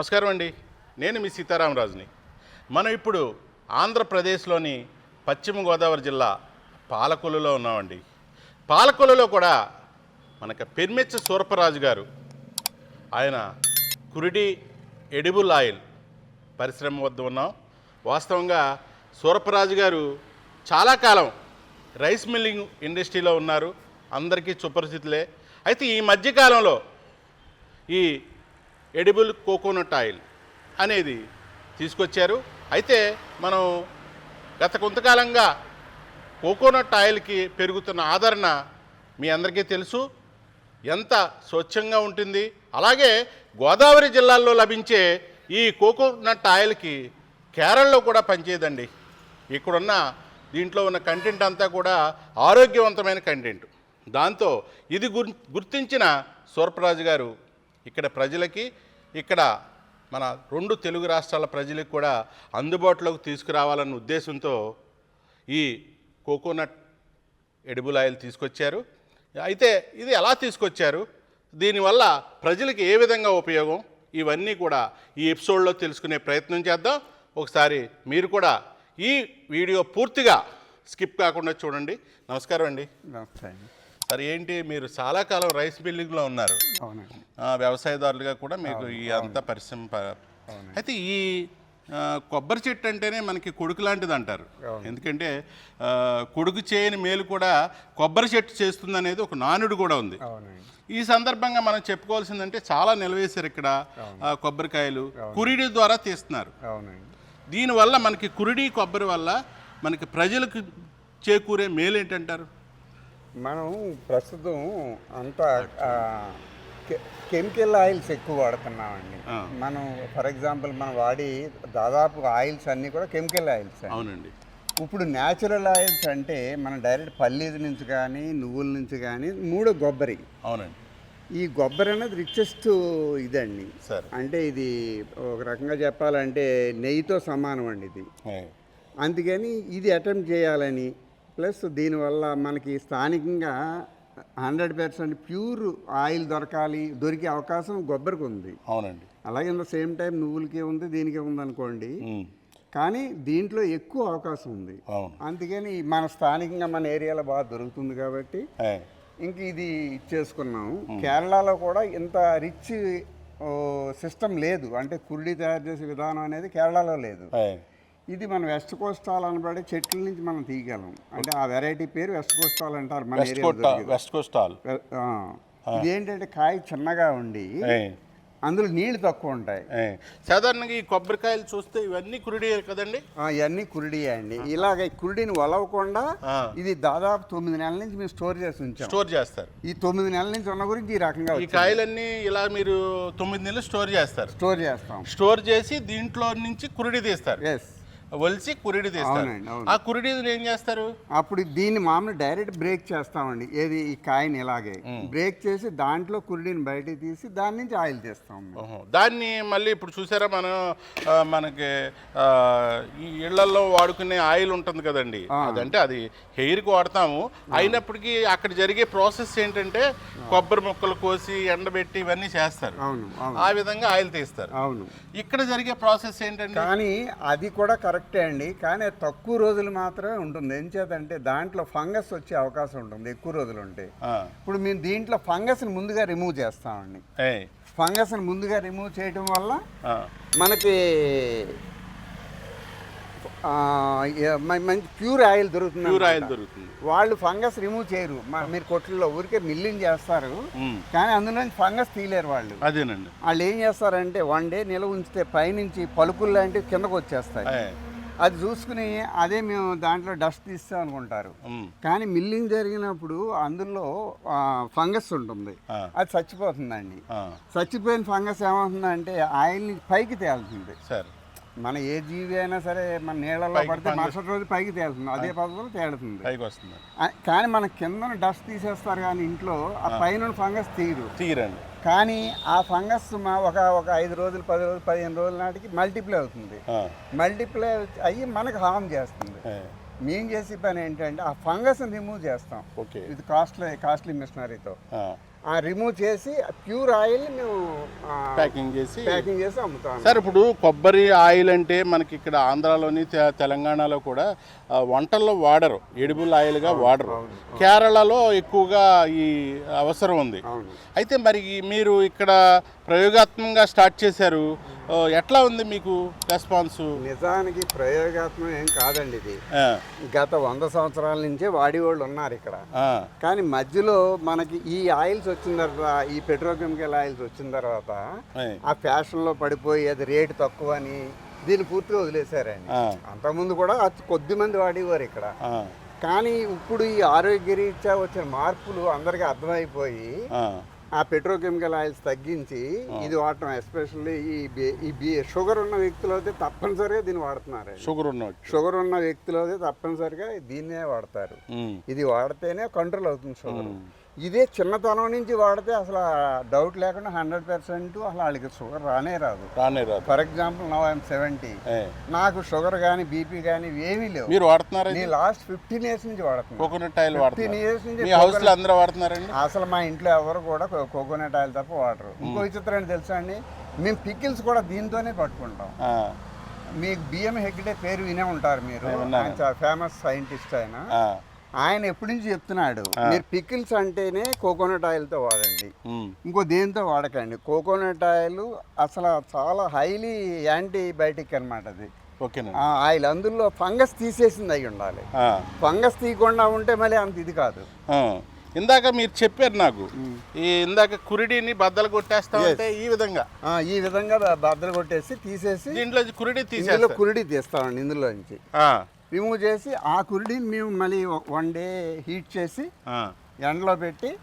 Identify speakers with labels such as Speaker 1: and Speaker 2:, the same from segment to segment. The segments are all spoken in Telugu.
Speaker 1: నమస్కారం అండి. నేను మీ సీతారామరాజుని. మనం ఇప్పుడు ఆంధ్రప్రదేశ్లోని పశ్చిమ గోదావరి జిల్లా పాలకొల్లులో ఉన్నామండి. పాలకొల్లులో కూడా మనకు పెర్మెచ్చ సూరపరాజు గారు ఆయన కురిడి ఎడిబుల్ ఆయిల్ పరిశ్రమ వద్ద ఉన్నాం. వాస్తవంగా సూరపరాజు గారు చాలా కాలం రైస్ మిల్లింగ్ ఇండస్ట్రీలో ఉన్నారు. అందరికీ సుపరిచితులే. అయితే ఈ మధ్యకాలంలో ఈ ఎడిబుల్ కోకోనట్ ఆయిల్ అనేది తీసుకొచ్చారు. అయితే మనం గత కొంతకాలంగా కోకోనట్ ఆయిల్కి పెరుగుతున్న ఆదరణ మీ అందరికీ తెలుసు. ఎంత స్వచ్ఛంగా ఉంటుంది. అలాగే గోదావరి జిల్లాల్లో లభించే ఈ కోకోనట్ ఆయిల్కి కేరళలో కూడా పనిచేయదండి. ఇక్కడున్న దీంట్లో ఉన్న కంటెంట్ అంతా కూడా ఆరోగ్యవంతమైన కంటెంట్. దాంతో ఇది గుర్ గుర్తించిన సూర్పరాజు గారు ఇక్కడ ప్రజలకి ఇక్కడ మన రెండు తెలుగు రాష్ట్రాల ప్రజలకు కూడా అందుబాటులోకి తీసుకురావాలన్న ఉద్దేశంతో ఈ కోకోనట్ ఎడిబుల్ ఆయిల్ తీసుకొచ్చారు. అయితే ఇది ఎలా తీసుకొచ్చారు? దీనివల్ల ప్రజలకు ఏ విధంగా ఉపయోగం? ఇవన్నీ కూడా ఈ ఎపిసోడ్లో తెలుసుకునే ప్రయత్నం చేద్దాం. ఒకసారి మీరు కూడా ఈ వీడియో పూర్తిగా స్కిప్ కాకుండా చూడండి. నమస్కారం అండి.
Speaker 2: నమస్తే
Speaker 1: సరే ఏంటి? మీరు చాలా కాలం రైస్ మిల్లింగ్లో ఉన్నారు.
Speaker 2: అవునండి.
Speaker 1: వ్యవసాయదారులుగా కూడా మీకు ఈ అంత పరిశ్రమ ప- అయితే ఈ ఆ, కొబ్బరి చెట్టు అంటేనే మనకి కొడుకు లాంటిది అంటారు. ఎందుకంటే ఆ, కొడుకు చేయని మేలు కూడా కొబ్బరి చెట్టు చేస్తుంది అనేది ఒక నానుడు కూడా ఉంది.
Speaker 2: అవునండి.
Speaker 1: ఈ సందర్భంగా మనం చెప్పుకోవాల్సిందంటే చాలా నిలవేశారు ఇక్కడ ఆ, కొబ్బరికాయలు. కురిడి ద్వారా తీస్తున్నారు.
Speaker 2: అవునండి.
Speaker 1: దీనివల్ల మనకి కురిడి కొబ్బరి వల్ల మనకి ప్రజలకు చేకూరే మేలు ఏంటంటారు
Speaker 2: మనం ప్రస్తుతం అంతా కెమికల్ ఆయిల్స్ ఎక్కువ వాడుతున్నామండి. మనం ఫర్ ఎగ్జాంపుల్ మనం వాడి దాదాపు ఆయిల్స్ అన్నీ కూడా కెమికల్ ఆయిల్స్.
Speaker 1: అవునండి.
Speaker 2: ఇప్పుడు న్యాచురల్ ఆయిల్స్ అంటే మనం డైరెక్ట్ పల్లీల నుంచి కానీ నువ్వుల నుంచి కానీ మూడు కొబ్బరి.
Speaker 1: అవునండి.
Speaker 2: ఈ కొబ్బరి అనేది రిచెస్ట్ ఇదండి.
Speaker 1: సరే.
Speaker 2: అంటే ఇది ఒక రకంగా చెప్పాలంటే నెయ్యితో సమానం అండి ఇది అందుకని ఇది అటెంప్ట్ చేయాలని ప్లస్ దీనివల్ల మనకి స్థానికంగా హండ్రెడ్ పర్సెంట్ ప్యూర్ ఆయిల్ దొరకాలి దొరికే అవకాశం కొబ్బరికి ఉంది.
Speaker 1: అవునండి.
Speaker 2: అలాగే సేమ్ టైం నువ్వులకే ఉంది దీనికే ఉంది అనుకోండి. కానీ దీంట్లో ఎక్కువ అవకాశం ఉంది. అందుకని మన స్థానికంగా మన ఏరియాలో బాగా దొరుకుతుంది కాబట్టి ఇంక ఇది చేసుకున్నాం కేరళలో కూడా ఇంత రిచ్ సిస్టమ్ లేదు. అంటే కుర్డీ తయారు చేసే విధానం అనేది కేరళలో లేదు. ఇది మనం వెస్ట్ కోస్టాల్ అనబడే చెట్ల నుంచి మనం తీయగలం. అంటే ఆ వెరైటీ పేరు వెస్ట్ కోస్టాల్ అంటారు మన దొరికేది.
Speaker 1: వెస్ట్ కోస్ట్ ఆల్
Speaker 2: వె- ఆ. ఇదేంటంటే కాయ చిన్నగా ఉండి అందులో నీళ్ళు తక్కువ ఉంటాయి.
Speaker 1: సాధారణంగా ఈ కొబ్బరికాయలు చూస్తే ఇవన్నీ కురిడి కదండి?
Speaker 2: ఇవన్నీ కురిడి అండి. ఇలాగ ఈ కురిడిని వలవకుండా. ఇది దాదాపు తొమ్మిది నెలల నుంచి మేము స్టోర్ చేసి ఉంచాం.
Speaker 1: స్టోర్ చేస్తారు.
Speaker 2: ఈ తొమ్మిది నెలల నుంచి ఉన్న గురించి ఈ రకంగా
Speaker 1: ఈ. కాయలన్నీ ఇలా మీరు తొమ్మిది నెలలు స్టోర్ చేస్తారు.
Speaker 2: స్టోర్ చేస్తాం.
Speaker 1: స్టోర్ చేసి దీంట్లో నుంచి కురిడి తీస్తారు.
Speaker 2: ఎస్
Speaker 1: ఒలిసి కురిడి తీస్తారు.
Speaker 2: అవునండి, అవును.
Speaker 1: ఆ కురిడి ఏం చేస్తారు?
Speaker 2: అప్పుడు దీన్ని మామూలు డైరెక్ట్ బ్రేక్ చేస్తామండి. ఏది ఈ కాయని ఇలాగే. బ్రేక్ చేసి దాంట్లో కురిడిని బయటికి తీసి దాని నుంచి ఆయిల్ తీస్తాం.
Speaker 1: ఓహో. దాన్ని మళ్ళీ ఇప్పుడు చూసారా మనం ఆ, మనకి ఆ, ఈ ఇళ్ళలో వాడుకునే ఆయిల్ ఉంటుంది కదండి. అదంటే అది హెయిర్కి వాడతాము. అయినప్పటికీ అక్కడ జరిగే ప్రాసెస్ ఏంటంటే కొబ్బరి ముక్కలు కోసి ఎండబెట్టి ఇవన్నీ చేస్తారు.
Speaker 2: అవును అవును.
Speaker 1: ఆ విధంగా ఆయిల్ తీస్తారు.
Speaker 2: అవును.
Speaker 1: ఇక్కడ జరిగే ప్రాసెస్ ఏంటంటే
Speaker 2: కానీ అది కూడా కరెక్టే అండి. కానీ తక్కువ రోజులు మాత్రమే ఉంటుంది. ఏం చేతంటే దాంట్లో ఫంగస్ వచ్చే అవకాశం ఉంటుంది ఎక్కువ రోజులు ఉంటే. ఇప్పుడు మేము దీంట్లో ఫంగస్ని ముందుగా రిమూవ్ చేస్తామండి. ఫంగస్ని ముందుగా రిమూవ్ చేయడం వల్ల మనకి మంచి ప్యూర్ ఆయిల్ దొరుకుతుంది
Speaker 1: ప్యూర్ ఆయిల్. దొరుకుతుంది.
Speaker 2: వాళ్ళు ఫంగస్ రిమూవ్ చేయరు. మీరు కొట్లలో ఊరికే మిల్లింగ్ చేస్తారు. కానీ అందులో నుంచి ఫంగస్ తీయలేరు వాళ్ళు.
Speaker 1: అదేనండి.
Speaker 2: వాళ్ళు ఏం చేస్తారంటే వన్ డే నిల్వ ఉంచితే పైనుంచి పలుకులు లాంటివి కిందకు వచ్చేస్తాయి అది చూసుకుని అదే మేము దాంట్లో డస్ట్ తీస్తాం అనుకుంటారు. కానీ మిల్లింగ్ జరిగినప్పుడు అందులో ఫంగస్ ఉంటుంది. అది చచ్చిపోతుందండి. చచ్చిపోయిన ఫంగస్ ఏమవుతుందంటే ఆయిల్ని పైకి తేలుతుంది.
Speaker 1: సరే.
Speaker 2: మన ఏ జీవి అయినా సరే మన నీళ్ళలో పడితే మరుసటి రోజు పైకి తేలుతుంది. అదే పద్ధతిలో తేలుతుంది.
Speaker 1: పైకి వస్తుంది
Speaker 2: కానీ మన కింద డస్ట్ తీసేస్తారు కానీ ఇంట్లో ఆ పైన ఫంగస్ తీయరు
Speaker 1: తీరండి
Speaker 2: కానీ ఆ ఫంగస్ మా ఒక ఒక ఐదు రోజులు పది రోజులు పదిహేను రోజుల నాటికి మల్టిప్లై అవుతుంది. మల్టిప్లై అయ్యి మనకు హామ్ చేస్తుంది. మేము చేసే పని ఏంటంటే ఆ ఫంగస్ని రిమూవ్ చేస్తాం.
Speaker 1: ఓకే.
Speaker 2: ఇది కాస్ట్లీ కాస్ట్లీ మిషనరీతో. రిమూవ్ చేసి ప్యూర్ ఆయిల్ మేము
Speaker 1: ప్యాకింగ్ చేసి
Speaker 2: ప్యాకింగ్ చేసి అమ్ముతాం
Speaker 1: సార్ ఇప్పుడు కొబ్బరి ఆయిల్ అంటే మనకి ఇక్కడ ఆంధ్రాలోని తెలంగాణలో కూడా వంటల్లో వాడరు. ఎడిబుల్ ఆయిల్గా వాడరు. కేరళలో ఎక్కువగా ఈ అవసరం ఉంది. అయితే మరి మీరు ఇక్కడ ప్రయోగాత్మకంగా స్టార్ట్ చేశారు. ఎట్లా ఉంది మీకు రెస్పాన్సు?
Speaker 2: నిజానికి ప్రయోగాత్మకం ఏం కాదండి ఇది. గత వంద సంవత్సరాల నుంచే వాడేవాళ్ళు ఉన్నారు ఇక్కడ. కానీ మధ్యలో మనకి ఈ ఆయిల్స్ వచ్చిన తర్వాత ఈ పెట్రోకెమికల్ ఆయిల్స్ వచ్చిన తర్వాత ఆ ఫ్యాషన్లో పడిపోయి అది రేటు తక్కువ అని దీన్ని పూర్తిగా వదిలేశారండి అంతకుముందు కూడా కొద్ది మంది వాడేవారు ఇక్కడ. కానీ ఇప్పుడు ఈ ఆరోగ్య రీత్యా వచ్చిన మార్పులు అందరికీ అర్థమైపోయి
Speaker 1: ఆ,
Speaker 2: పెట్రోకెమికల్ ఆయిల్స్ తగ్గించి ఇది వాడటం ఎస్పెషల్లీ ఈ బి- ఈ బి షుగర్ ఉన్న వ్యక్తులు అయితే తప్పనిసరిగా దీన్ని వాడుతున్నారు
Speaker 1: షుగర్ ఉన్నట్టు
Speaker 2: షుగర్ ఉన్న వ్యక్తులు అయితే తప్పనిసరిగా దీన్నే వాడతారు. ఇది వాడితేనే కంట్రోల్ అవుతుంది షుగర్. ఇదే చిన్నతనం నుంచి వాడితే అసలు డౌట్ లేకుండా హండ్రెడ్ పర్సెంట్ అసలు వాళ్ళకి షుగర్ రానే రాదు.
Speaker 1: రానే రాదు.
Speaker 2: For example now I'm seventy నాకు షుగర్ కానీ బీపీ కానీ ఏమీ లేవు.
Speaker 1: మీరు వాడుతున్నారా
Speaker 2: నేను లాస్ట్ ఫిఫ్టీన్ ఇయర్స్ నుంచి వాడుతున్నాను
Speaker 1: కోకోనట్ ఆయిల్
Speaker 2: ఫిఫ్టీన్ ఇయర్స్ నుంచి
Speaker 1: హౌస్లో అందరూ వాడుతున్నారండి?
Speaker 2: అసలు మా ఇంట్లో ఎవరు కూడా కోకోనట్ ఆయిల్ తప్ప వాడరు. ఇంకో విచిత్రం ఏంటి తెలుసా అండి? మేము పికిల్స్ కూడా దీంతోనే పట్టుకుంటాం. మీకు బిఎం హెగ్డే పేరు వినే ఉంటారు మీరు. ఫేమస్ సైంటిస్ట్ ఆయన.
Speaker 1: ఆ,
Speaker 2: ఆయన ఎప్పటి నుంచి చెప్తున్నాడు మీరు పికిల్స్ అంటేనే కోకోనట్ ఆయిల్తో వాడండి. ఇంకో దేంతో వాడకండి కోకోనట్ ఆయిల్ అసలు చాలా హైలీ యాంటీబయాటిక్ అనమాట అది. ఆయిల్ అందులో ఫంగస్ తీసేసింది అయి ఉండాలి. ఫంగస్ తీయకుండా ఉంటే మళ్ళీ అంత ఇది కాదు.
Speaker 1: ఇందాక మీరు చెప్పారు నాకు ఈ ఇందాక కురిడిని బద్దలు కొట్టేస్తామంటే ఈ విధంగా.
Speaker 2: ఈ విధంగా బద్దలు కొట్టేసి తీసేసి
Speaker 1: దీంట్లో కురిడి తీసేస్తారు.
Speaker 2: కురిడి తీస్తామండి ఇందులో నుంచి రిమూవ్ చేసి ఆ కురిడిని మేము మళ్ళీ వన్ డే హీట్ చేసి ఎండలో పెట్టి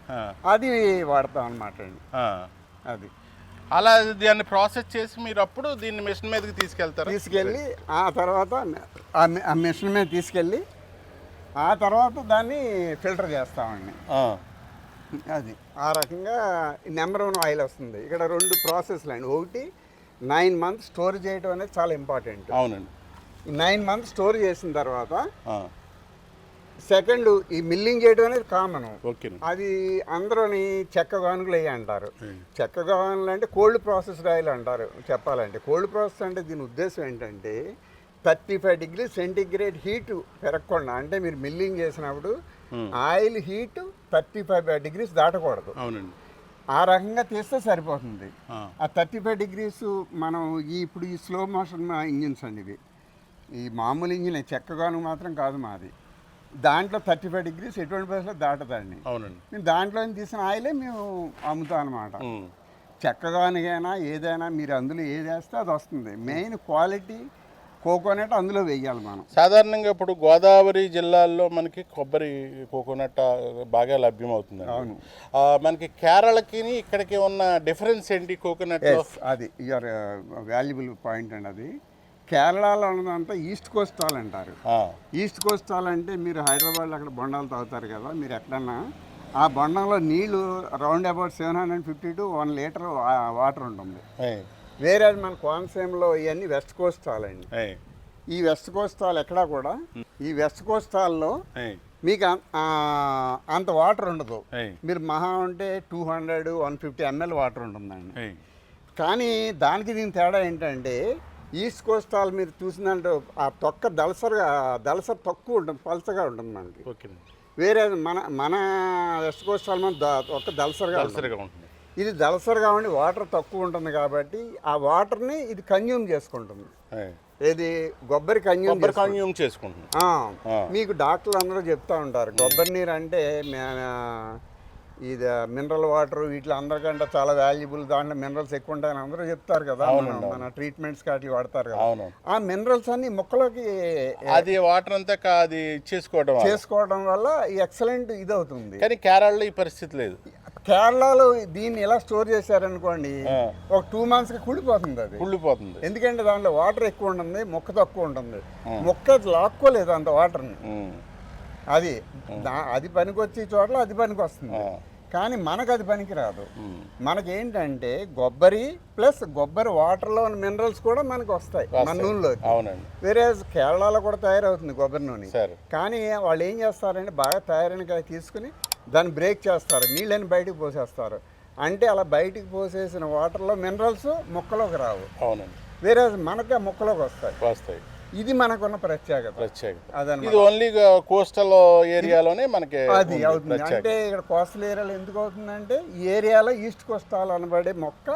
Speaker 2: అది వాడతాం అనమాట అండి. అది.
Speaker 1: అలా దాన్ని ప్రాసెస్ చేసి మీరు అప్పుడు దీన్ని మిషన్ మీదకి తీసుకెళ్తారు?
Speaker 2: తీసుకెళ్ళి ఆ తర్వాత ఆ మిషన్ మీద తీసుకెళ్ళి ఆ తర్వాత దాన్ని ఫిల్టర్ చేస్తామండి. అది. ఆ రకంగా నెంబర్ వన్ ఆయిల్ వస్తుంది. ఇక్కడ రెండు ప్రాసెస్లు అండి. ఒకటి నైన్ మంత్స్ స్టోర్ చేయడం అనేది చాలా ఇంపార్టెంట్.
Speaker 1: అవునండి.
Speaker 2: నైన్ మంత్స్ స్టోర్ చేసిన తర్వాత సెకండ్ ఈ మిల్లింగ్ చేయడం అనేది కామన్. అది అందరూని చెక్క గానుగులు అయ్యి అంటారు. చెక్క గానుగులు అంటే కోల్డ్ ప్రాసెస్డ్ ఆయిల్ అంటారు చెప్పాలంటే. కోల్డ్ ప్రాసెస్ అంటే దీని ఉద్దేశం ఏంటంటే thirty five degree centigrade heat పెరగకుండా అంటే మీరు మిల్లింగ్ చేసినప్పుడు oil heat thirty five degrees దాటకూడదు.
Speaker 1: అవునండి.
Speaker 2: ఆ రకంగా తీస్తే సరిపోతుంది.
Speaker 1: ఆ,
Speaker 2: ఆ థర్టీ ఫైవ్ డిగ్రీస్ మనం ఈ ఇప్పుడు ఈ స్లో మోషన్ ఇంజిన్స్ అండి ఇవి. ఈ మామూలు ఇంజిన్ చెక్కగాను మాత్రం కాదు మాది. దాంట్లో థర్టీ ఫైవ్ డిగ్రీస్ ఎటువంటి ప్లేస్లో దాటదండి.
Speaker 1: అవునండి.
Speaker 2: మేము దాంట్లో తీసిన ఆయిలే మేము అమ్ముతాం అనమాట చెక్కగానికైనా ఏదైనా మీరు అందులో ఏది వేస్తే అది వస్తుంది. మెయిన్ క్వాలిటీ కోకోనట్ అందులో వెయ్యాలి మనం.
Speaker 1: సాధారణంగా ఇప్పుడు గోదావరి జిల్లాల్లో మనకి కొబ్బరి కోకోనట్ బాగా లభ్యమవుతుంది
Speaker 2: అవును.
Speaker 1: మనకి కేరళకి ఇక్కడికి ఉన్న డిఫరెన్స్ ఏంటి కోకోనట్
Speaker 2: అది. యువర్ వాల్యుబుల్ పాయింట్ అండి అది. కేరళలో ఉన్నదంతా ఈస్ట్ కోస్ట్ ఆల్ అంటారు. ఈస్ట్ కోస్ట్ ఆల్ అంటే మీరు హైదరాబాద్లో అక్కడ బొండాలు తాగుతారు కదా మీరు ఎక్కడన్నా ఆ బొండంలో నీళ్ళు round about seven hundred fifty to one litre water ఉంటుంది. వేరే మన కోనసీమలో ఇవన్నీ వెస్ట్ కోస్ట్ ఆల్ అండి. ఈ వెస్ట్ కోస్ట్ ఆల్ ఎక్కడా కూడా ఈ వెస్ట్ కోస్ట్ ఆల్లో మీకు అంత వాటర్ ఉండదు. మీరు మహా ఉంటే two hundred one fifty ML water ఉంటుందండి. కానీ దానికి దీని తేడా ఏంటంటే ఈస్ట్ కోస్టాల్ మీరు చూసినట్టు ఆ తొక్క దలసరగా దలసర తక్కువ ఉంటుంది పలసగా ఉంటుంది మనకి.
Speaker 1: ఓకేనండి
Speaker 2: వేరే మన మన వెస్ట్ కోస్టాల్ మన ద- తొక్క దలసరగా ఉంటుంది. ఇది దలసరగా ఉండి వాటర్ తక్కువ ఉంటుంది కాబట్టి ఆ వాటర్ని ఇది కన్జ్యూమ్ చేసుకుంటుంది. ఏది? కొబ్బరి
Speaker 1: కొబ్బరి కన్యూమ్ చేసుకుంటుంది.
Speaker 2: మీకు డాక్టర్లు అందరూ చెప్తా ఉంటారు కొబ్బరి నీరు అంటే ఇది మినరల్ వాటర్ వీటిలో అందరికంటే చాలా వాల్యుబుల్ దాంట్లో మినరల్స్ ఎక్కువ ఉంటాయని అందరూ చెప్తారు కదా మన- ట్రీట్మెంట్స్ కాటి వాడతారు కదా. ఆ మినరల్స్ అన్ని మొక్కలోకి
Speaker 1: అది వాటర్ అంతా కా- అది చేసుకోవడం వల్ల.
Speaker 2: చేసుకోవడం వల్ల ఎక్సలెంట్ ఇది అవుతుంది
Speaker 1: కానీ కేరళలో ఈ పరిస్థితి లేదు.
Speaker 2: కేరళలో దీన్ని ఎలా స్టోర్ చేశారనుకోండి. ఒక టూ మంత్స్కి కుళ్ళిపోతుంది అది.
Speaker 1: కుళ్ళిపోతుంది.
Speaker 2: ఎందుకంటే దాంట్లో వాటర్ ఎక్కువ ఉంటుంది మొక్క తక్కువ ఉంటుంది మొక్క లాక్కోలేదు అంత వాటర్ని అది అది పనికొచ్చే చోట్ల అది పనికి వస్తుంది. కానీ మనకు అది పనికి రాదు
Speaker 1: ఉమ్.
Speaker 2: మనకేంటంటే కొబ్బరి ప్లస్ కొబ్బరి వాటర్లో ఉన్న మినరల్స్ కూడా మనకు వస్తాయి. మన
Speaker 1: అవునండి.
Speaker 2: వేరే కేరళలో కూడా తయారవుతుంది కొబ్బరి నూనె.
Speaker 1: సరే.
Speaker 2: కానీ వాళ్ళు ఏం చేస్తారంటే బాగా తయారైన తీసుకుని దాన్ని బ్రేక్ చేస్తారు. నీళ్ళని బయటికి పోసేస్తారు. అంటే అలా బయటికి పోసేసిన వాటర్లో మినరల్స్ మొక్కలోకి రావు.
Speaker 1: అవునండి.
Speaker 2: వేరే మనకే మొక్కలోకి వస్తాయి.
Speaker 1: వస్తాయి.
Speaker 2: ఇది మనకున్న ప్రత్యేకత.
Speaker 1: ప్రత్యేకత. ఇది ఓన్లీ కోస్టల్ ఏరియాలోనే మనకి
Speaker 2: అది అవుతుంది. అంటే ఇక్కడ కోస్టల్ ఏరియాలో ఎందుకు అవుతుందంటే ఈ ఏరియాలో ఈస్ట్ కోస్టల్ అనబడే మొక్క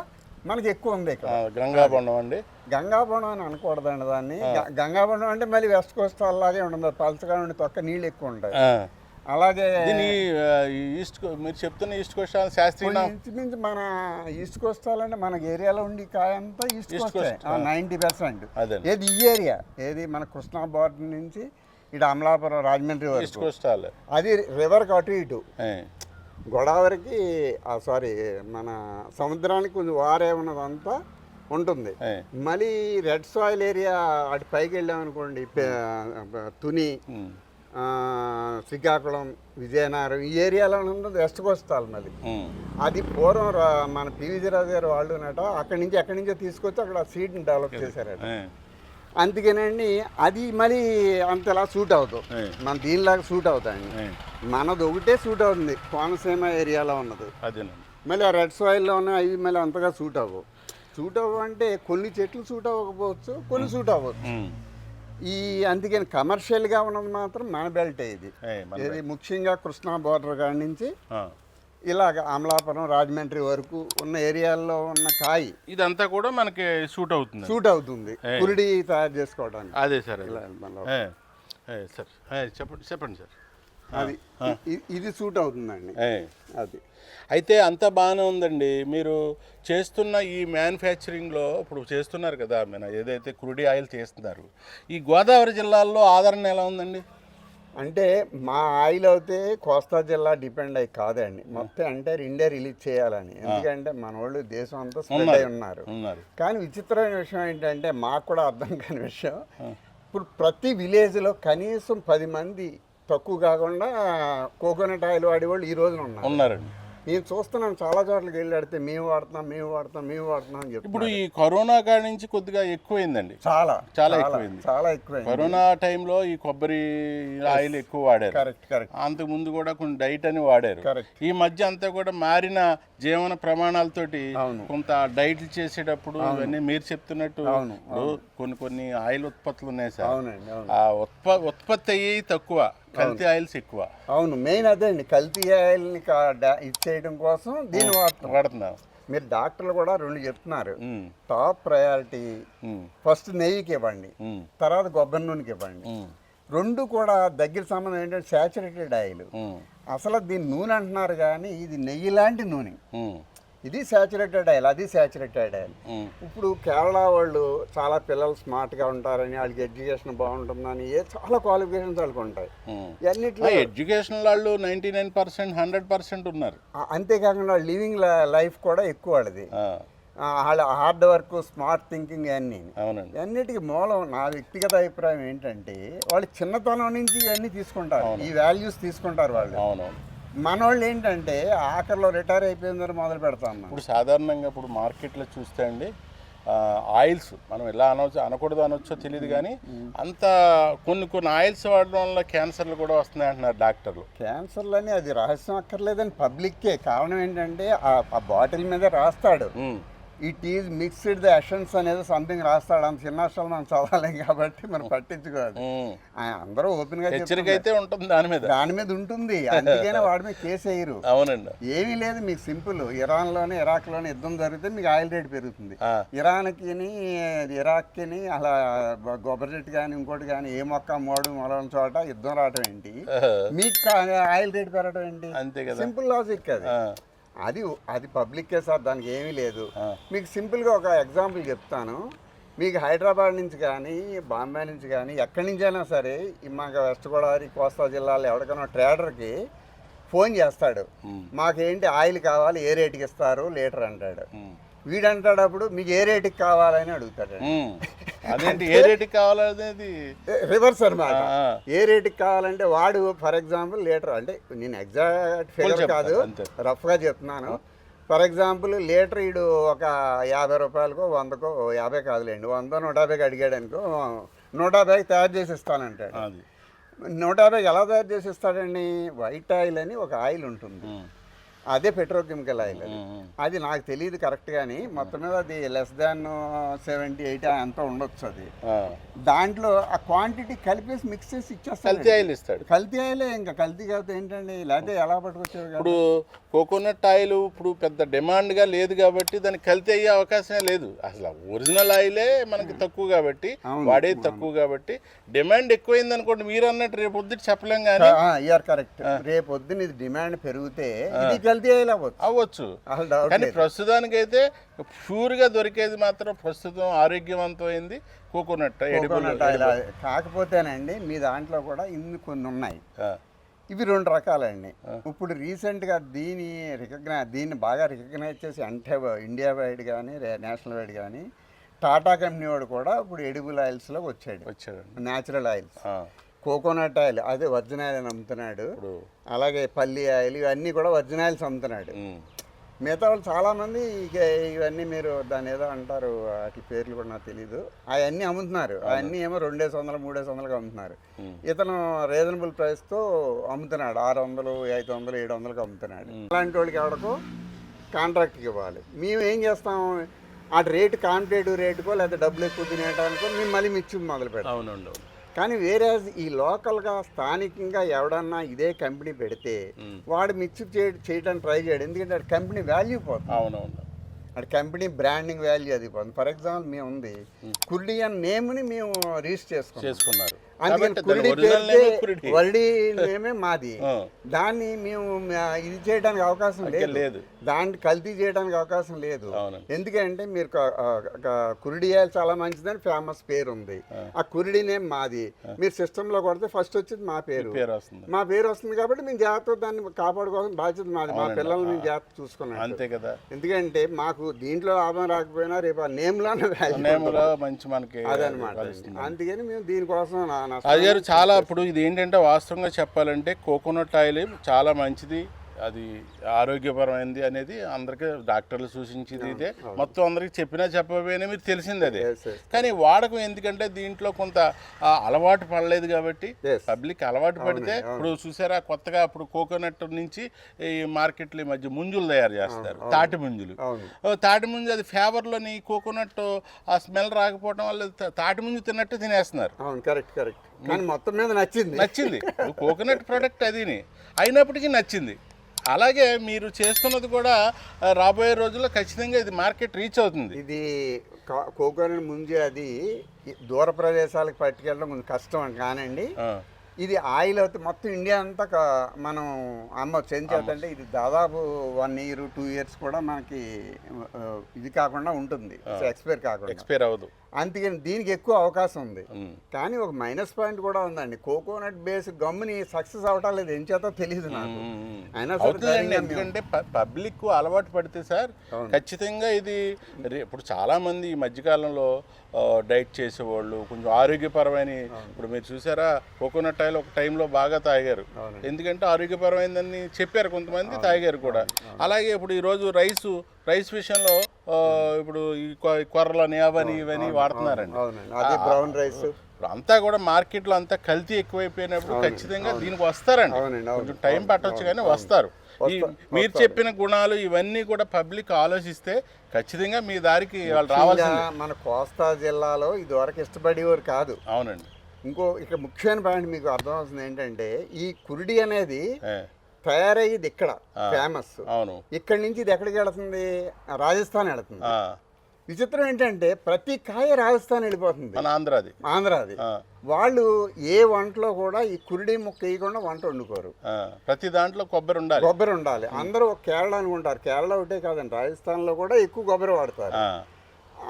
Speaker 2: మనకి ఎక్కువ ఉంది ఇక్కడ.
Speaker 1: గంగాబొండం అండి.
Speaker 2: గంగాబొండం అని అనకూడదండి దాన్ని. గంగాబొండం అంటే మళ్ళీ వెస్ట్ కోస్టల్ లాగే ఉండదు పలచగా ఉండి తొక్క నీళ్ళు ఎక్కువ ఉంటాయి. అలాగే
Speaker 1: దీని ఈస్ట్ మీరు చెప్తున్న ఈస్ట్ కోస్ట్ శాస్త్రీయ
Speaker 2: కొన్ని ఇంచుమించు మన ఈస్ట్ కోస్టల్ అంటే మన ఏరియాలో ఉండి కాయ అంతా ఈస్ట్ కోస్ట్. Ninety percent. ఏది ఈ ఏరియా? ఏది మన కృష్ణా బార్డర్ నుంచి ఇటు అమలాపురం రాజమండ్రి
Speaker 1: ఈస్ట్ కోస్టాల్
Speaker 2: అది రివర్కి అటు ఇటు. గోదావరికి సారీ మన సముద్రానికి కొంచెం వారే ఉన్నదంతా ఉంటుంది. మళ్ళీ రెడ్ సాయిల్ ఏరియా అటు పైకి వెళ్ళామనుకోండి తుని శ్రీకాకుళం విజయనగరం ఈ ఏరియాలో ఉన్నది వెస్ట్ కోస్తాలు మళ్ళీ అది పూర్వం రా- మన పివిజి రాజు గారు వాళ్ళు నట అక్కడి నుంచి ఎక్కడి నుంచో తీసుకొచ్చి అక్కడ సీడ్ని డెవలప్ చేశారట. అందుకేనండి అది మళ్ళీ అంతలా సూట్ అవుతుంది మన దీనిలాగా సూట్ అవుతాయండి. మనది ఒకటే సూట్ అవుతుంది. కోనసీమ ఏరియాలో ఉన్నది. మళ్ళీ ఆ రెడ్ సాయిల్లో ఉన్న అవి మళ్ళీ అంతగా సూట్ అవ్వవు. సూట్ అవ్వవు అంటే కొన్ని చెట్లు సూట్ అవ్వకపోవచ్చు కొన్ని సూట్ అవ్వచ్చు. ఈ అందుకని కమర్షియల్గా ఉన్నది మాత్రం మన బెల్టే ఇది. ఇది ముఖ్యంగా కృష్ణా బోర్డర్ కాడి నుంచి. ఇలాగ అమలాపురం రాజమండ్రి వరకు ఉన్న ఏరియాల్లో ఉన్న కాయ
Speaker 1: ఇదంతా కూడా మనకి సూట్ అవుతుంది.
Speaker 2: సూట్ అవుతుంది. కురిడి తయారు చేసుకోవడానికి.
Speaker 1: అదే సార్.
Speaker 2: ఇలా
Speaker 1: సార్ చెప్పండి చెప్పండి సార్.
Speaker 2: అది ఇది సూట్ అవుతుందండి. అది.
Speaker 1: అయితే అంతా బాగానే ఉందండి. మీరు చేస్తున్న ఈ మ్యానుఫ్యాక్చరింగ్లో ఇప్పుడు చేస్తున్నారు కదా మన ఏదైతే క్రూడి ఆయిల్ చేస్తున్నారు ఈ గోదావరి జిల్లాల్లో ఆదరణ ఎలా ఉందండి?
Speaker 2: అంటే మా ఆయిల్ అయితే కోస్తా జిల్లా డిపెండ్ అయ్యి కాదండి. మొత్తం అంటే ఇండియా రిలీజ్ చేయాలని. ఎందుకంటే మన వాళ్ళు దేశం అంతా స్ప్రెడ్ అయి ఉన్నారు.
Speaker 1: ఉన్నారు.
Speaker 2: కానీ విచిత్రమైన విషయం ఏంటంటే మాకు కూడా అర్థం కాని విషయం ఇప్పుడు ప్రతి విలేజ్లో కనీసం పది మంది తక్కువ కాకుండా కోకోనట్ ఆయిల్ వాడేవాళ్ళు ఈ రోజున ఉన్నారు.
Speaker 1: ఉన్నారండి.
Speaker 2: నేను చూస్తున్నాను చాలా చోట్లకి వెళ్ళి ఆడితే మేము వాడుతున్నాం మేము వాడుతున్నాం మేము వాడుతున్నాం అని
Speaker 1: ఇప్పుడు
Speaker 2: చెప్తున్నారు.
Speaker 1: ఈ కరోనా కాడి నుంచి కొద్దిగా ఎక్కువైందండి.
Speaker 2: చాలా
Speaker 1: చాలా ఎక్కువైంది.
Speaker 2: చాలా ఎక్కువైంది.
Speaker 1: కరోనా టైంలో ఈ కొబ్బరి ఆయిల్ ఎక్కువ వాడారు.
Speaker 2: కరెక్ట్ కరెక్ట్
Speaker 1: అంతకు ముందు కూడా కొన్ని డైట్ అని వాడారు. ఈ మధ్య అంతా కూడా మారిన జీవన ప్రమాణాలతోటి. కొంత డైట్లు చేసేటప్పుడు ఇవన్నీ మీరు చెప్తున్నట్టు ఇప్పుడు కొన్ని కొన్ని ఆయిల్ ఉత్పత్తులు ఉన్నాయి సార్. ఆ ఉత్ప ఉత్పత్తి అయ్యి తక్కువ. కల్తీ ఆయిల్స్ ఎక్కువ.
Speaker 2: అవును మెయిన్ అదే అండి. కల్తీ ఆయిల్ని కా- డా- ఇచ్చేయడం కోసం దీన్ని వాడుతున్నాం
Speaker 1: వాడుతున్నాం
Speaker 2: మీరు డాక్టర్లు కూడా రెండు చెప్తున్నారు. టాప్ ప్రయారిటీ ఫస్ట్ నెయ్యికి ఇవ్వండి తర్వాత కొబ్బరి నూనెకి ఇవ్వండి. రెండు కూడా దగ్గర సంబంధం ఏంటంటే శాచురేటెడ్ ఆయిల్. అసలు దీన్ని నూనె అంటున్నారు కానీ ఇది నెయ్యి లాంటి నూనె. ఇది శాచురేటెడ్ ఆయిల్ అది శాచురేటెడ్ ఆయిల్ ఇప్పుడు కేరళ వాళ్ళు చాలా పిల్లలు స్మార్ట్గా ఉంటారని వాళ్ళకి ఎడ్యుకేషన్ బాగుంటుందని ఏ చాలా క్వాలిఫికేషన్స్ వాళ్ళకి ఉంటాయి.
Speaker 1: ఆ ఎడ్యుకేషన్ వాళ్ళు ninety nine percent hundred percent ఉన్నారు
Speaker 2: అంతేకాకుండా లివింగ్ లైఫ్ కూడా ఎక్కువ వాళ్ళది. వాళ్ళ హార్డ్ వర్క్ స్మార్ట్ థింకింగ్ అన్నీ. అన్నిటికీ మూలం నా వ్యక్తిగత అభిప్రాయం ఏంటంటే వాళ్ళు చిన్నతనం నుంచి ఇవన్నీ తీసుకుంటారు. ఈ వాల్యూస్ తీసుకుంటారు వాళ్ళు. మనోళ్ళు ఏంటంటే ఆఖరిలో రిటైర్ అయిపోయిన తర్వాత మొదలు పెడతాం.
Speaker 1: ఇప్పుడు సాధారణంగా ఇప్పుడు మార్కెట్లో చూస్తే అండి ఆయిల్స్ మనం ఎలా అనవచ్చు అనకూడదు అనొచ్చో తెలియదు కానీ అంత కొన్ని కొన్ని ఆయిల్స్ వాడడం వల్ల క్యాన్సర్లు కూడా వస్తున్నాయి అంటున్నారు డాక్టర్లు.
Speaker 2: క్యాన్సర్లని అది రహస్యం అక్కర్లేదని పబ్లిక్కే. కారణం ఏంటంటే ఆ- బాటిల్ మీద రాస్తాడు. ఇట్ ఈజ్ మిక్స్డ్ ద అషన్స్ అనేది సంథింగ్ రాస్తాడు. అంత చిన్న అక్షరాలు మనం చదవలేం కాబట్టి మనం. ఆ, అందరూ ఓపెన్గా
Speaker 1: హెచ్చరిక అయితే ఉంటుంది దాని మీద.
Speaker 2: దాని మీద ఉంటుంది. అందుకనే వాడి మీద కేసు వేయరు.
Speaker 1: అవునండి.
Speaker 2: ఏమీ లేదు మీకు సింపుల్. ఇరాన్లోనే ఇరాక్లోనే యుద్ధం జరిగితే మీకు ఆయిల్ రేట్ పెరుగుతుంది.
Speaker 1: ఆ,
Speaker 2: ఇరాన్కిని ఇరాక్కిని అలా కొబ్బరి చెట్టు కానీ ఇంకోటి కానీ ఏ మొక్క మోడు మొదలైన చోట యుద్ధం రావటం ఏంటి? మీకు ఆయిల్ రేట్ పెరగడం ఏంటి?
Speaker 1: అంతే కదా.
Speaker 2: సింపుల్ లాజిక్ అది. అది అది పబ్లిక్కే సార్ దానికి ఏమీ లేదు. మీకు సింపుల్గా ఒక ఎగ్జాంపుల్ చెప్తాను. మీకు హైదరాబాద్ నుంచి కానీ బాంబే నుంచి కానీ ఎక్కడి నుంచి అయినా సరే మాకు వెస్ట్ గోదావరి కోస్తా జిల్లాలో ఎవరికైనా ట్రేడర్కి ఫోన్ చేస్తాడు. మాకేంటి ఆయిల్ కావాలి ఏ రేటుకి ఇస్తారు? లీటర్ అంటాడు. వీడంటాడు అప్పుడు మీకు ఏ రేటుకి కావాలని అడుగుతాడు.
Speaker 1: అదేంటి ఏ రేటుకి కావాలనేది?
Speaker 2: రివర్స్ అనమాట ఏ రేటుకి కావాలంటే వాడు ఫర్ ఎగ్జాంపుల్ లీటర్ అంటే నేను ఎగ్జాక్ట్ ఫిగర్ కాదు. రఫ్గా చెప్తున్నాను. ఫర్ ఎగ్జాంపుల్ లీటర్ ఈడు ఒక యాభై రూపాయలకో వందకో యాభై కాదులేండి వంద నూట యాభైకి అడిగాడు అనుకో నూట యాభైకి తయారు చేసి ఇస్తానంటాడు నూట యాభై ఎలా తయారు చేసి ఇస్తాడండి వైట్ ఆయిల్ అని ఒక ఆయిల్ ఉంటుంది. అదే పెట్రోకెమికల్ ఆయిల్ అది. నాకు తెలియదు కరెక్ట్ కానీ మొత్తం మీద అది లెస్ దాన్ సెవెంటీ ఎయిట్ అంత ఉండొచ్చు అది. దాంట్లో ఆ క్వాంటిటీ కలిపేసి మిక్స్ చేసి
Speaker 1: కల్తీ
Speaker 2: ఇచ్చేస్తాడు
Speaker 1: ఆయిల్ ఇస్తాడు.
Speaker 2: కల్తీ ఆయిలే ఇంకా. కల్తీ కాకపోతే ఏంటండి? లేకపోతే ఎలా పట్టుకొచ్చేవి కాదు.
Speaker 1: ఇప్పుడు కోకోనట్ ఆయిల్ ఇప్పుడు పెద్ద డిమాండ్గా లేదు కాబట్టి దానికి కల్తీ అయ్యే అవకాశమే లేదు. అసలు ఒరిజినల్ ఆయిలే మనకి తక్కువ కాబట్టి వాడేది తక్కువ కాబట్టి డిమాండ్ ఎక్కువైంది అనుకోండి మీరు అన్నట్టు రేపు పొద్దుట చెప్పలేం కానీ
Speaker 2: కరెక్ట్ రేపు పొద్దున ఇది డిమాండ్ పెరిగితే ఇది కల్తీ అవ్వచ్చు.
Speaker 1: అవ్వచ్చు. కానీ ప్రస్తుతానికైతే ప్యూర్గా దొరికేది మాత్రం ప్రస్తుతం ఆరోగ్యవంతమైన కోకోనట్
Speaker 2: కోకోనట్ ఆయిల్ కాకపోతేనండి మీ దాంట్లో కూడా ఇన్ని కొన్ని ఉన్నాయి. ఇవి రెండు రకాలండి. ఇప్పుడు రీసెంట్గా దీని రికగ్నై దీన్ని బాగా రికగ్నైజ్ చేసి అంటే ఇండియా వైడ్ కానీ నేషనల్ వైడ్ కానీ టాటా కంపెనీ వాడు కూడా ఇప్పుడు ఎడిబుల్ ఆయిల్స్లో వచ్చాడు.
Speaker 1: వచ్చాడండి.
Speaker 2: Natural oils. కోకోనట్ ఆయిల్ అదే వర్జిన్ ఆయిల్ అని అమ్ముతున్నాడు. అలాగే పల్లి ఆయిల్ ఇవన్నీ కూడా వర్జిన్ ఆయిల్స్ అమ్ముతున్నాడు మిగతా వాళ్ళు చాలామంది ఇక ఇవన్నీ మీరు దాని ఏదో అంటారు వాటి పేర్లు కూడా నాకు తెలీదు. అవన్నీ అమ్ముతున్నారు. అవన్నీ ఏమో రెండేసి వందలు మూడేసి వందలుగా అమ్ముతున్నారు. ఇతను రీజనబుల్ ప్రైస్తో అమ్ముతున్నాడు. ఆరు వందలు ఐదు వందలు ఏడు వందలకు అమ్ముతున్నాడు. అలాంటి వాళ్ళకి ఎవరికో కాంట్రాక్ట్కి ఇవ్వాలి. మేము ఏం చేస్తాం? ఆ రేటు కాంపిటేటివ్ రేటుకో లేదా డబ్బులు ఎక్కువ తినేటానికో మేము మళ్ళీ మిర్చి మొదలు పెడతాం
Speaker 1: అవునండి అవును.
Speaker 2: కానీ వేరే ఈ లోకల్గా స్థానికంగా ఎవడన్నా ఇదే కంపెనీ పెడితే. వాడు మిక్స్ చే చేయడానికి ట్రై చేయడు. ఎందుకంటే అది కంపెనీ వాల్యూ పోతుంది.
Speaker 1: అవునవును.
Speaker 2: అది కంపెనీ బ్రాండింగ్ వాల్యూ అది పోతుంది. ఫర్ ఎగ్జాంపుల్ మేము ఉంది కుర్డి అన్న నేమ్ని మేము రిజిస్టర్ చేసుకున్నాం.
Speaker 1: చేసుకున్నారు.
Speaker 2: అందుకని
Speaker 1: కాబట్టి
Speaker 2: కురిడి
Speaker 1: దాని original
Speaker 2: పేరుతే
Speaker 1: name కురిడి.
Speaker 2: వరడి నేమే మాది. దాన్ని మేము ఇది చేయడానికి అవకాశం లేదు
Speaker 1: లేదు.
Speaker 2: దాన్ని కల్తీ చేయడానికి అవకాశం లేదు. ఎందుకంటే మీరు క- ఆ, క- కురిడి ఆయిల్ చాలా మంచిదని ఫేమస్ పేరు ఉంది ఆ కురిడి నేమ్ మాది. మీరు సిస్టంలో కొడితే ఫస్ట్ వచ్చేది మా పేరు. మా పేరు వస్తుంది. కాబట్టి మేము జాగ్రత్తగా దాన్ని కాపాడుకోవాల్సిన బాధ్యత మాది. మా పిల్లల్ని మేము జాగ్రత్త చూసుకున్నాం
Speaker 1: అంతే కదా.
Speaker 2: ఎందుకంటే మాకు దీంట్లో లాభం రాకపోయినా రేపు ఆ వాల్యూ
Speaker 1: నేములో మంచి మనకి
Speaker 2: అదనమాట. అందుకని మేము దీనికోసం
Speaker 1: అది గారు చాలా ఇప్పుడు ఇది ఏంటంటే వాస్తవంగా చెప్పాలంటే కోకోనట్ ఆయిల్ చాలా మంచిది. అది ఆరోగ్యపరమైనది అనేది అందరికీ డాక్టర్లు సూచించేది ఇదే. మొత్తం అందరికి చెప్పినా చెప్పకపోయినా మీరు తెలిసింది అదే. కానీ వాడకం ఎందుకంటే దీంట్లో కొంత అలవాటు పడలేదు కాబట్టి. పబ్లిక్ అలవాటు పడితే ఇప్పుడు చూసారా కొత్తగా ఇప్పుడు కోకోనట్ నుంచి ఈ మార్కెట్లో ఈ మధ్య ముంజులు తయారు చేస్తారు తాటి ముంజులు. తాటి ముంజు అది ఫ్లేవర్లోని కోకోనట్ ఆ స్మెల్ రాకపోవడం వల్ల తాటి ముంజు తిన్నట్టు తినేస్తున్నారు.
Speaker 2: Correct correct. కానీ మొత్తం మీద నచ్చింది.
Speaker 1: నచ్చింది. కోకోనట్ ప్రోడక్ట్ అదిని అయినప్పటికీ నచ్చింది. అలాగే మీరు చేస్తున్నది కూడా రాబోయే రోజుల్లో ఖచ్చితంగా ఇది మార్కెట్ రీచ్ అవుతుంది.
Speaker 2: ఇది కోకోనట్ ముంజే అది దూర ప్రదేశాలకు పట్టుకెళ్ళడం కొంచెం కష్టం అని కానండి ఇది ఆయిల్ అయితే మొత్తం ఇండియా అంతా మనం అమ్మొచ్చు. ఏం చేద్దంటే ఇది దాదాపు వన్ ఇయర్ టూ ఇయర్స్ కూడా మనకి ఇది కాకుండా ఉంటుంది. ఎక్స్పైర్ కాకుండా.
Speaker 1: ఎక్స్పైర్ అవ్వదు.
Speaker 2: అందుకని దీనికి ఎక్కువ అవకాశం ఉంది. కానీ ఒక మైనస్ పాయింట్ కూడా ఉందండి. కోకోనట్ బేస్ గమ్ముని సక్సెస్ అవటం లేదు. ఏం చేతో తెలియదు నాకు. అయినా
Speaker 1: ఎందుకంటే ప- పబ్లిక్ అలవాటు పడితే సార్ ఖచ్చితంగా ఇది ఇప్పుడు చాలా మంది ఈ మధ్యకాలంలో డైట్ చేసేవాళ్ళు కొంచెం ఆరోగ్యపరమైన ఇప్పుడు మీరు చూసారా కోకోనట్ ఆయిల్ ఒక టైంలో బాగా తాగారు. ఎందుకంటే ఆరోగ్యపరమైందని చెప్పారు కొంతమంది తాగారు కూడా. అలాగే ఇప్పుడు ఈరోజు రైసు రైస్ విషయంలో ఇప్పుడు ఈ కొర్రలని అవని ఇవని వాడుతున్నారండి.
Speaker 2: అదే బ్రౌన్ రైస్.
Speaker 1: అంతా కూడా మార్కెట్లో అంతా కల్తీ ఎక్కువైపోయినప్పుడు ఖచ్చితంగా దీనికి వస్తారండి. కొంచెం టైం పట్టొచ్చు కానీ వస్తారు. మీరు చెప్పిన గుణాలు ఇవన్నీ కూడా పబ్లిక్ ఆలోచిస్తే ఖచ్చితంగా మీ దారికి వాళ్ళు రావాల్సిందే.
Speaker 2: మన కోస్తా జిల్లాలో ఇదివరకు ఇష్టపడేవారు కాదు.
Speaker 1: అవునండి.
Speaker 2: ఇంకో ఇక్కడ ముఖ్యమైన పాయింట్ మీకు అర్థం అవుతుంది ఏంటంటే ఈ కురిడి అనేది తయారయ్యేది ఇక్కడ ఫేమస్
Speaker 1: అవును.
Speaker 2: ఇక్కడి నుంచి ఇది ఎక్కడికి వెళుతుంది? రాజస్థాన్ వెళుతుంది. విచిత్రం ఏంటంటే ప్రతి కాయ రాజస్థాన్ వెళ్ళిపోతుంది.
Speaker 1: మన ఆంధ్రాది.
Speaker 2: ఆంధ్రాది. వాళ్ళు ఏ వంటలో కూడా ఈ కురిడి ముక్క వేయకుండా వంట వండుకోరు.
Speaker 1: ప్రతి దాంట్లో కొబ్బరి ఉండాలి.
Speaker 2: కొబ్బరి ఉండాలి. అందరూ ఒక కేరళ అనుకుంటారు. కేరళ ఒకటే కాదండి రాజస్థాన్లో కూడా ఎక్కువ కొబ్బరి వాడతారు.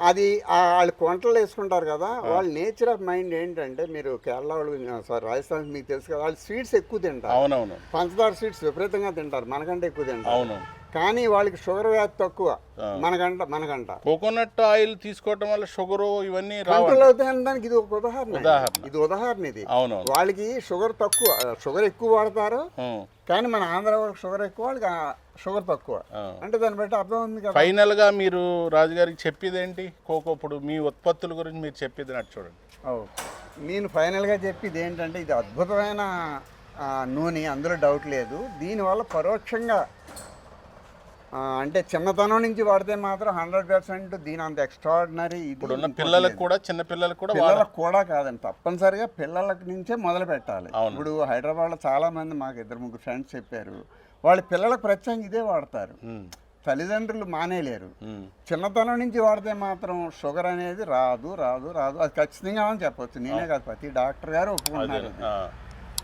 Speaker 2: అది వాళ్ళు కొంటలు వేసుకుంటారు కదా వాళ్ళ నేచర్ ఆఫ్ మైండ్ ఏంటంటే మీరు కేరళ వాళ్ళు సారీ రాజస్థాన్ మీకు తెలుసు కదా వాళ్ళు స్వీట్స్ ఎక్కువ తింటారు.
Speaker 1: అవునవును.
Speaker 2: పంచదార స్వీట్స్ విపరీతంగా తింటారు మనకంటే ఎక్కువ తింటారు.
Speaker 1: అవును.
Speaker 2: కానీ వాళ్ళకి షుగర్ వ్యాధి తక్కువ. మనకంట మనకంట.
Speaker 1: కోకోనట్ ఆయిల్ తీసుకోవటం వల్ల షుగరు ఇవన్నీ
Speaker 2: కంట్రోల్ అవుతాయని దానికి ఇది ఒక ఉదాహరణ
Speaker 1: ఉదాహరణ.
Speaker 2: ఇది ఉదాహరణ ఇది.
Speaker 1: అవునవును.
Speaker 2: వాళ్ళకి షుగర్ తక్కువ షుగర్ ఎక్కువ వాడతారు. కానీ మన ఆంధ్ర వాళ్ళకి షుగర్ ఎక్కువ వాళ్ళకి షుగర్ తక్కువ. అంటే దాన్ని బట్టి అర్థం ఉంది కదా.
Speaker 1: ఫైనల్గా మీరు రాజుగారికి చెప్పేది ఏంటి కోకో ఇప్పుడు మీ ఉత్పత్తుల గురించి మీరు చెప్పేది నాకు చూడండి.
Speaker 2: ఓ. నేను ఫైనల్గా చెప్పేది ఏంటంటే ఇది అద్భుతమైన నూనె అందులో డౌట్ లేదు. దీనివల్ల పరోక్షంగా అంటే చిన్నతనం నుంచి వాడితే మాత్రం హండ్రెడ్ పర్సెంట్ దీని అంత ఎక్స్ట్రాడినరీ
Speaker 1: ఇప్పుడున్న
Speaker 2: ఇంకోటి
Speaker 1: పిల్లలకు. కూడా చిన్న పిల్లలకు కూడా
Speaker 2: పిల్లలకు కూడా కాదండి. తప్పనిసరిగా పిల్లల నుంచే మొదలు పెట్టాలి. ఇప్పుడు హైదరాబాద్లో చాలా మంది మాకు ఇద్దరు ముగ్గురు ఫ్రెండ్స్ చెప్పారు. వాళ్ళ పిల్లలకు ప్రత్యేకంగా ఇదే వాడతారు. తల్లిదండ్రులు మానేయలేరు.
Speaker 1: ఉమ్,
Speaker 2: చిన్నతనం నుంచి వాడితే మాత్రం షుగర్ అనేది రాదు రాదు రాదు. అది ఖచ్చితంగా అని చెప్పొచ్చు. నేనే కాదు ప్రతి డాక్టర్ గారు ఒప్పుకుంటున్నారు.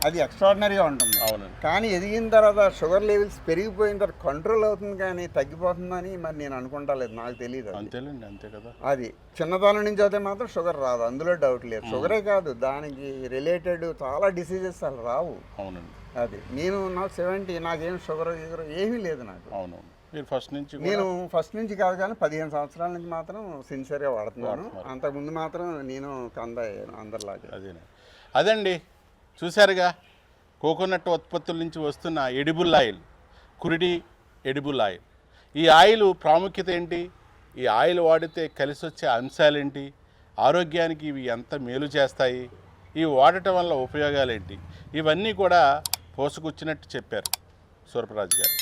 Speaker 2: అది ఎక్స్ట్రాడినరీగా ఉంటుంది.
Speaker 1: అవునండి.
Speaker 2: కానీ ఎదిగిన తర్వాత షుగర్ లెవెల్స్ పెరిగిపోయిన తర్వాత కంట్రోల్ అవుతుంది కానీ తగ్గిపోతుందని మరి నేను అనుకుంటలేదు నాకు తెలియదు అది.
Speaker 1: అంతేలేండి అంతే కదా.
Speaker 2: అది చిన్నతనం నుంచి అయితే మాత్రం షుగర్ రాదు. అందులో డౌట్ లేదు. షుగరే కాదు దానికి రిలేటెడ్ చాలా డిసీజెస్ అసలు రావు.
Speaker 1: అవునండి.
Speaker 2: అది నేను నాకు సెవెంటీ నాకేం షుగర్ గిగర్ ఏమీ లేదు నాకు.
Speaker 1: అవును మీరు ఫస్ట్ నుంచి
Speaker 2: నేను ఫస్ట్ నుంచి కాదు కానీ పదిహేను సంవత్సరాల నుంచి మాత్రం సిన్సియర్గా వాడుతున్నాను. అంతకుముందు మాత్రం నేను కంద అందరిలాగా.
Speaker 1: అదేనే అదండి. చూశారుగా? కోకోనట్ ఉత్పత్తుల నుంచి వస్తున్న ఎడిబుల్ ఆయిల్ కురిడి ఎడిబుల్ ఆయిల్. ఈ ఆయిల్ ప్రాముఖ్యత ఏంటి? ఈ ఆయిల్ వాడితే కలిసి వచ్చే అంశాలేంటి? ఆరోగ్యానికి ఇవి ఎంత మేలు చేస్తాయి? ఈ వాడటం వల్ల ఉపయోగాలు ఏంటి ఇవన్నీ కూడా పోసుకొచ్చినట్టు చెప్పారు సూర్పరాజు గారు.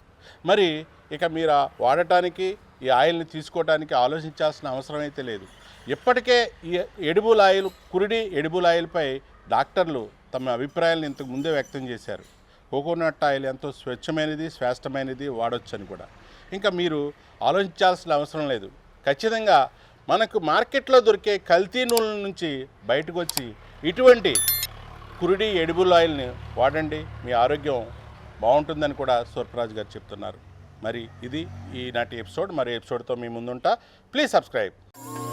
Speaker 1: మరి ఇక మీరు వాడటానికి ఈ ఆయిల్ని తీసుకోవడానికి ఆలోచించాల్సిన అవసరం అయితే లేదు. ఇప్పటికే ఈ ఎడిబుల్ ఆయిల్ కురిడి ఎడిబుల్ ఆయిల్పై డాక్టర్లు తమ అభిప్రాయాలను ఇంతకు ముందే వ్యక్తం చేశారు. కోకోనట్ ఆయిల్ ఎంతో స్వచ్ఛమైనది శ్రేష్టమైనది వాడొచ్చని కూడా. ఇంకా మీరు ఆలోచించాల్సిన అవసరం లేదు. ఖచ్చితంగా మనకు మార్కెట్లో దొరికే కల్తీ నూనెల నుంచి బయటకు వచ్చి ఇటువంటి కురిడి ఎడిబుల్ ఆయిల్ని వాడండి. మీ ఆరోగ్యం బాగుంటుందని కూడా సూర్పరాజు గారు చెప్తున్నారు. మరి ఇది ఈనాటి ఎపిసోడ్. మరి ఎపిసోడ్తో మీ ముందుంటా. Please subscribe.